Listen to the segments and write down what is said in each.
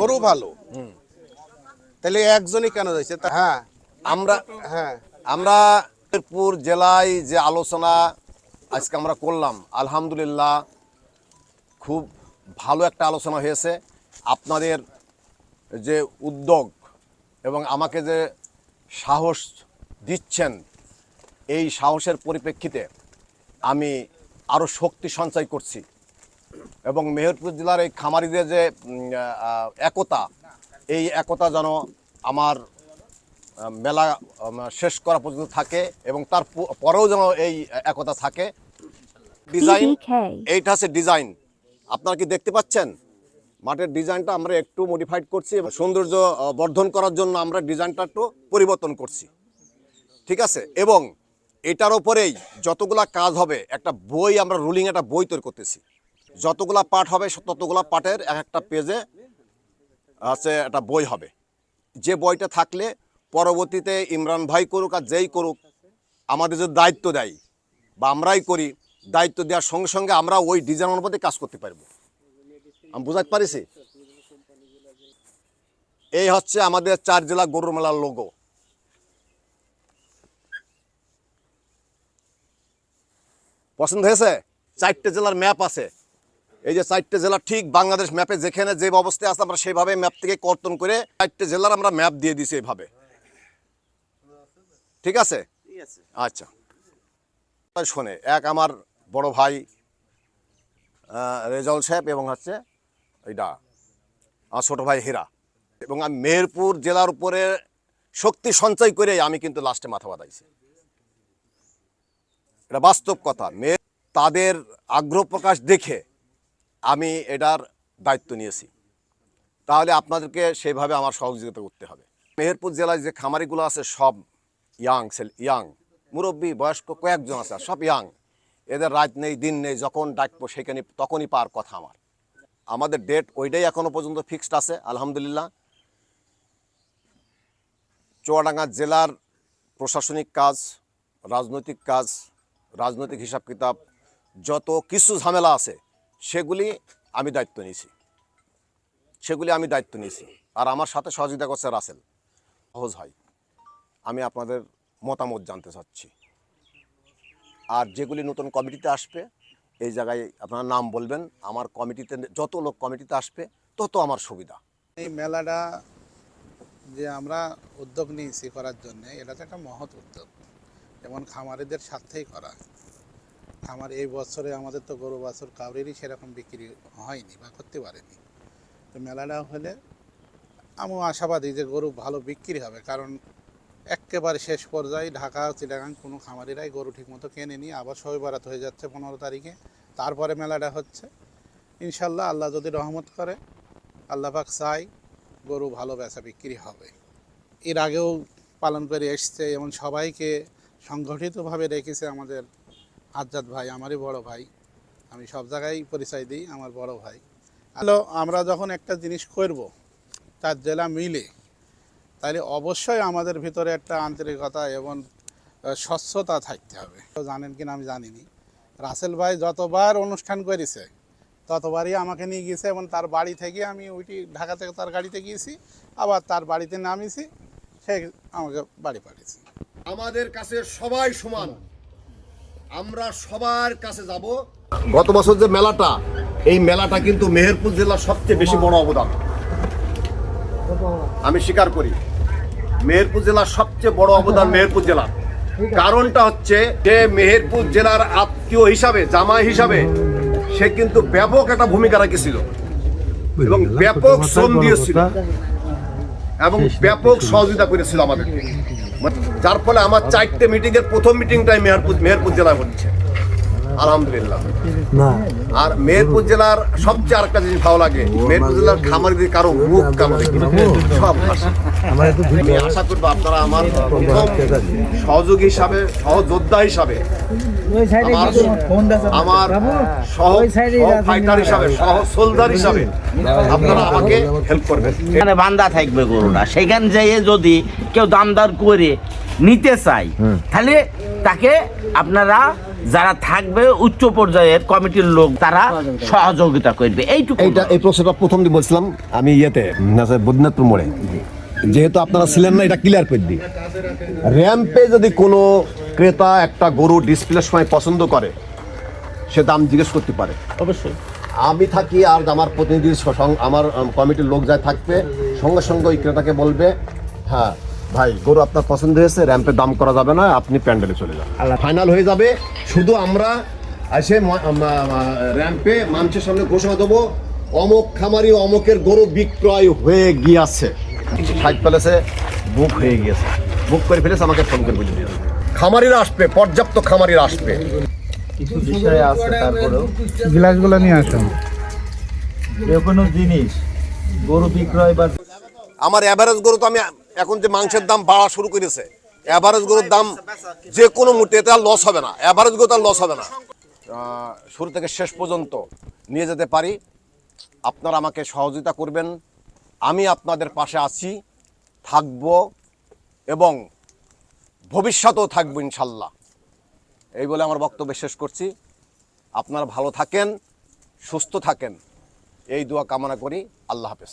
গরু ভালো। তাহলে একজনই কেন যাইছে? হ্যাঁ আমরা হ্যাঁ। আমরা মেহেরপুর জেলায় যে আলোচনা আজকে আমরা করলাম আলহামদুলিল্লাহ খুব ভালো একটা আলোচনা হয়েছে। আপনাদের যে উদ্যোগ এবং আমাকে যে সাহস দিচ্ছেন এই সাহসের পরিপ্রেক্ষিতে আমি আরও শক্তি সঞ্চয় করছি। এবং মেহেরপুর জেলার এই খামারিদের যে একতা এই একতা যেন আমার মেলা শেষ করা পর্যন্ত থাকে এবং তার পরেও যেন এই একতা থাকে। ডিজাইন এইটা হচ্ছে ডিজাইন। আপনারা কি দেখতে পাচ্ছেন? মাঠের ডিজাইনটা আমরা একটু মডিফাইড করছি এবং সৌন্দর্য বর্ধন করার জন্য আমরা ডিজাইনটা একটু পরিবর্তন করছি। ঠিক আছে? এবং এটার ওপরেই যতগুলা কাজ হবে একটা বই আমরা রুলিং একটা বই তৈরি করতেছি। যতগুলা পার্ট হবে, ততগুলা পার্টের এক একটা পেজে আছে, একটা বই হবে। যে বইটা থাকলে পরবর্তীতে ইমরান ভাই করুক আর যেই করুক, আমাদের যে দায়িত্ব দেয় বা আমরাই করি, দায়িত্ব দেওয়ার সঙ্গে সঙ্গে আমরা ওই ডিজাইন অনুপাতে কাজ করতে পারব। আমি বুঝাতে পারিছি? এই হচ্ছে আমাদের চার জেলা গরুর মেলার লোগো পছন্দ হয়েছে? চারটে জেলার ম্যাপ আছে। এই যে চারটে জেলা ঠিক বাংলাদেশ ম্যাপে যেখানে যে অবস্থায় আছে আমরা সেভাবে ম্যাপ থেকে কর্তন করে চারটে জেলার আমরা ম্যাপ দিয়ে দিছি এইভাবে ঠিক আছে? আচ্ছা। শোনে এক আমার বড় ভাই রেজল সাহেব এবং হচ্ছে এইটা আমার ছোট ভাই হীরা। এবং আমি মেহেরপুর জেলার উপরে শক্তি সঞ্চয় করে আমি কিন্তু লাস্টে মাথা বাঁধাইছি। এটা বাস্তব কথা। মেয়ে তাদের আগ্রহ প্রকাশ দেখে আমি এটার দায়িত্ব নিয়েছি। তাহলে আপনাদেরকে সেইভাবে আমার সহযোগিতা করতে হবে। মেহেরপুর জেলায় যে খামারিগুলো আছে সব ইয়াং ছেলে ইয়াং মুরব্বী, বয়স্ক কয়েকজন আছে, সব ইয়াং এদের রাত নেই, দিন নেই, যখন ডাকবো সেখানে, তখনই পার কথা আমার। আমাদের ডেট ওইটাই এখনও পর্যন্ত ফিক্সড আছে, আলহামদুলিল্লাহ। চুয়াডাঙ্গা জেলার প্রশাসনিক কাজ, রাজনৈতিক কাজ, রাজনৈতিক হিসাব কিতাব যত কিছু ঝামেলা আছে সেগুলি আমি দায়িত্ব নিয়েছি। সেগুলি আমি দায়িত্ব নিয়েছি। আর আমার সাথে সহযোগিতা করছে রাসেল। সহজ হয়। আমি আপনাদের মতামত জানতে চাচ্ছি। আর যেগুলি নতুন কমিটিতে আসবে, এই জায়গায় আপনার নাম বলবেন। আমার কমিটিতে যত লোক কমিটিতে আসবে, তত আমার সুবিধা। এই মেলাটা যে আমরা উদ্যোগ নিয়েছি করার জন্য এটা তো একটা মহৎ উদ্যোগ। যেমন খামারিদের স্বার্থেই করা। খামার এই বছরে আমাদের তো গরু বাছুর কাউরেরই সেরকম বিক্রি হয়নি বা করতে পারেনি। তো মেলাটা হলে আমিও আশাবাদী যে গরু ভালো বিক্রি হবে, কারণ একেবারে শেষ পর্যায়ে ঢাকা, চিটাগাং কোনো খামারিরাই গরু ঠিকমতো কেনেনি, আবার সবে বারাত হয়ে যাচ্ছে পনেরো তারিখে। তারপরে মেলাটা হচ্ছে। ইনশাল্লাহ আল্লাহ যদি রহমত করে, আল্লাহ পাক চাই গরু ভালো বেচা বিক্রি হবে। এর আগেও পালন করে এসছে এবং সবাইকে সংগঠিতভাবে রেখেছে আমাদের হাজ্জাত ভাই, আমারই বড় ভাই। আমি সব জায়গায় পরিচয় দিই, আমার বড় ভাই। হ্যালো, আমরা যখন একটা জিনিস করব, তার জেলা মিলে তাহলে অবশ্যই আমাদের ভিতরে একটা আন্তরিকতা এবং স্বচ্ছতা থাকতে হবে। জানেন কিনা আমি জানিনি। রাসেল ভাই যতবার অনুষ্ঠান করেছে, ততবারই আমাকে নিয়ে গিয়েছে এবং তার বাড়ি থেকে আমি ওইটি ঢাকা থেকে তার গাড়িতে গিয়েছি, আবার তার বাড়িতে নামিয়েছি, সে আমাকে বাড়ি পাঠিয়েছে। আমাদের কাছে সবাই সমান। আমরা সবার কাছে যাব। গত বছর যে মেলাটা এই মেলাটা কিন্তু মেহেরপুর জেলার সবচেয়ে বেশি বড় অবদান। আমি স্বীকার করি মেহেরপুর জেলার সবচেয়ে বড় অবদান মেহেরপুর জেলার। কারণটা হচ্ছে যে মেহেরপুর জেলার আত্মীয় হিসাবে জামাই হিসাবে সে কিন্তু ব্যাপক একটা ভূমিকা রেখেছিল। এবং ব্যাপক শ্রম দিয়েছিল। এবং ব্যাপক সহযোগিতা করেছিল আমাদেরকে যার ফলে আমার চারটে মিটিং এর প্রথম মিটিংটাই মেহেরপুর মেহেরপুর জেলা হচ্ছে। আলহামদুলিল্লাহ। আর মেহেরপুর জেলার সবচেয়ে আরেকটা জিনিস ভালো লাগে মেহেরপুর জেলার খামারিদের কারও মুখ কালো দেখি সব আমি আশা করব আপনারা আমার প্রথম সহযোগী হিসাবে সহযোদ্ধা হিসাবে আমার আমার সহ ফাইটার হিসাবে সহ সোলজার হিসাবে আপনারা আমাকে হেল্প করবেন। এখানে বান্দা থাকবে গরুটা সেখান যেয়ে যদি কেউ দামদার করে নিতে চায় তাহলে তাকে আপনারা যারা থাকবে উচ্চ পর্যায়ের কমিটির লোক তারা সহযোগিতা করবে। এইটুকু এইটা এই প্রশ্নটা প্রথম দিন বলছিলাম আমি ইয়েতে না, বদ্রীনাথপুর মোড়ে। যেহেতু আপনারা ছিলেন না এটা ক্লিয়ার করে দিই। র্যাম্পে যদি কোনো ক্রেতা একটা গরু ডিসপ্লের সময় পছন্দ করে সে দাম জিজ্ঞেস করতে পারে। অবশ্যই। আমি থাকি আর আমার প্রতিনিধি আমার কমিটির লোক যায় থাকবে সঙ্গে সঙ্গে ওই ক্রেতাকে বলবে হ্যাঁ ভাই গরু আপনার পছন্দ হয়েছে র্যাম্পে দাম করা যাবে না আপনি প্যান্ডেলে চলে যান। ফাইনাল হয়ে যাবে শুধু আমরা এসে র্যাম্পে মানুষের সামনে ঘোষণা দেবো অমক খামারি অমকের গরু বিক্রয় হয়ে গিয়েছে। সাইড প্যালেসে বুক হয়ে গিয়েছে। বুক করে ফেলেছে আমাকে ফোন করে বলে দিয়েছে। খামারিরা আসবে পর্যাপ্ত খামারিরা আসবে। কিছু বিষয় আছে তারপরেও। গ্লাসগুলো নিয়ে আসুন। যে কোনো জিনিস গরু বিক্রয় বা আমার অ্যাভারেজ গরু তো আমি এখন যে মাংসের দাম বাড়া শুরু করেছে অ্যাভারেজ গরুর দাম যে কোনো মুহূর্তে আর লস হবে না অ্যাভারেজ গরু আর লস হবে না। শুরু থেকে শেষ পর্যন্ত নিয়ে যেতে পারি। আপনারা আমাকে সহযোগিতা করবেন। আমি আপনাদের পাশে আছি, থাকব এবং ভবিষ্যতেও থাকব ইনশাল্লাহ। এই বলে আমার বক্তব্য শেষ করছি। আপনারা ভালো থাকেন, সুস্থ থাকেন। এই দোয়া কামনা করি। আল্লাহ হাফেজ।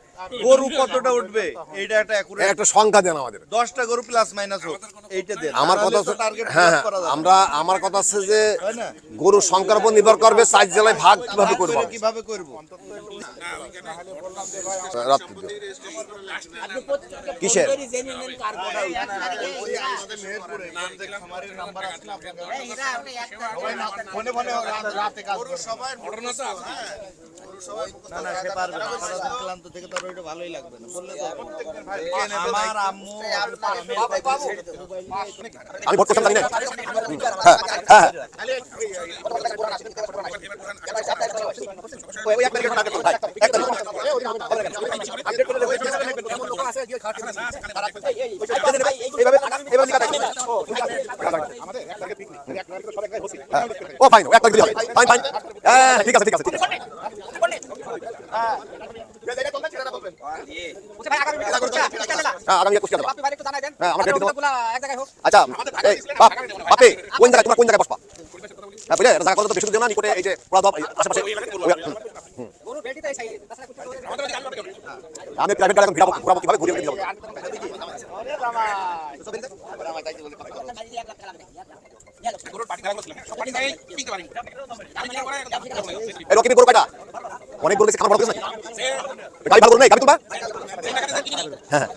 গরু কতটা উঠবে এইটা একটা accurate- একটা সংখ্যা দেন আমাদের দশটা গরু প্লাস মাইনাস হোক এইটা দেন আমার কথা হ্যাঁ হ্যাঁ করা যাবে আমরা আমার কথা হচ্ছে যে? গরুর সংখ্যার উপর নির্ভর করবে চার জেলায় ভাগ কীভাবে করব এটা কীভাবে করব রাত্রি দিও। কিসের ফোনে ফোনে রাতে কাজ করব। না, না, সে পারবে না। ক্লান্ত থেকে তার ওইটা ভালোই লাগবে না। বললে তো আমার আম্মু আমি ভোট করতাম জানি না হ্যাঁ হ্যাঁ ও ফাইন এক লাখ ফাইন ফাইন হ্যাঁ ঠিক আছে ঠিক আছে ঠিক আছে হ্যাঁ হ্যাঁ আচ্ছা হ্যাঁ। আমি প্রাইভেট গাড়ি ভিড়াবো ঘুরাবো কীভাবে ঘুরিয়ে ঘুরিয়ে যাব রকিবি গরু কয়টা অনেক বলেছে খাবার ভালো করে গাড়ি ভালো করে নেই গাড়ি তুলবা? হ্যাঁ।